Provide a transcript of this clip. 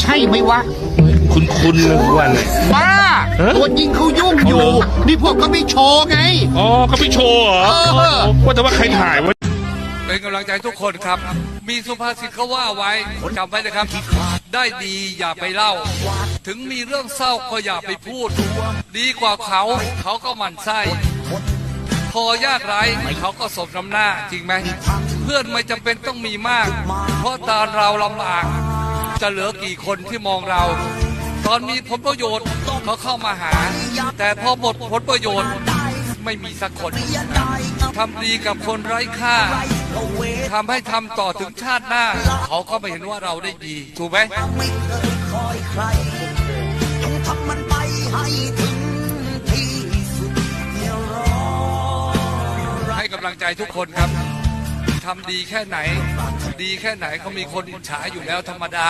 ใช่ไหมวะ คุณคุณนะกูว่าเนี่ยบ้าฮะตัวจริงเขายุ่งอยู่เอาเหรอนี่พวกก็ไม่โชว์ไง อ๋อก็พี่โชว์เหรอเออ ว่าแต่ว่าใครถ่ายวะ เป็นกำลังใจทุกคนครับ มีสุภาษิตเขาว่าไว้จำไว้นะครับ ได้ดีอย่าไปเล่า ถึงมีเรื่องเศร้าก็อย่าไปพูด ดีกว่าเขาเขาก็หมั่นไส้ พอยากไรเขาก็สมน้ำหน้าจริงไหม เพื่อนไม่จำเป็นต้องมีมาก เพราะตอนเราลำบาก จะเหลือกี่คนที่มองเรา ตอนมีผลประโยชน์เขาเข้ามาหา แต่พอหมดผลประโยชน์ไม่มีสักคนทำดีกับคนไร้ค่าทำให้ทำต่อถึงชาติหน้า เขาก็ไม่เห็นว่าเราได้ดี ถูกไหมไม่เคยคอยใครจงทำมันไปให้ถึงที่สุดให้กำลังใจทุกคนครับ ทำดีแค่ไหน ดีแค่ไหนเขามีคนอิจฉาอยู่แล้วธรรมดา